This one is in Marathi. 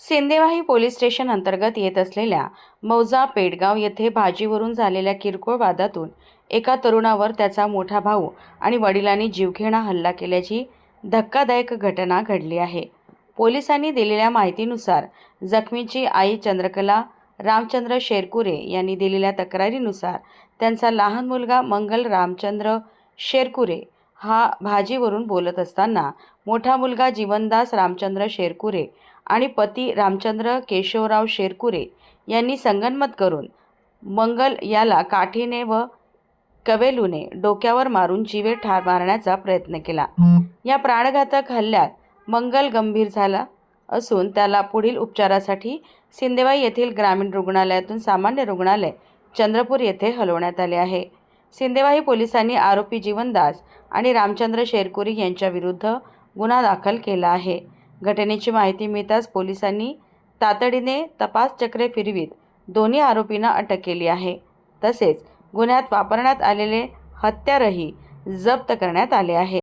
सिंदेवाही पोलीस स्टेशन अंतर्गत येत असलेल्या मौजा पेडगाव येथे भाजीवरून झालेल्या किरकोळ वादातून एका तरुणावर त्याचा मोठा भाऊ आणि वडिलांनी जीवघेणा हल्ला केल्याची धक्कादायक घटना घडली आहे. पोलिसांनी दिलेल्या माहितीनुसार जखमीची आई चंद्रकला रामचंद्र शेरकुरे यांनी दिलेल्या तक्रारीनुसार त्यांचा लहान मुलगा मंगल रामचंद्र शेरकुरे हा भाजीवरून बोलत असताना मोठा मुलगा जीवनदास रामचंद्र शेरकुरे आणि पती रामचंद्र केशवराव शेरकुरे यांनी संगनमत करून मंगल याला काठीने व कवेलूने डोक्यावर मारून जीवे ठार मारण्याचा प्रयत्न केला. या प्राणघातक हल्ल्यात मंगल गंभीर झाला असून त्याला पुढील उपचारासाठी सिंदेवाई येथील ग्रामीण रुग्णालयातून सामान्य रुग्णालय चंद्रपूर येथे हलवण्यात आले आहे. सिंदेवाही पोलिसांनी आरोपी जीवनदास आणि रामचंद्र शेरकुरी यांच्याविरुद्ध गुन्हा दाखल केला आहे. घटनेची माहिती मिळताच पोलिसांनी तातडीने तपास चक्रे फिरवीत दोन्ही आरोपींना अटक केली आहे. तसेच गुन्ह्यात वापरण्यात आलेले हत्यारही जप्त करण्यात आले आहे.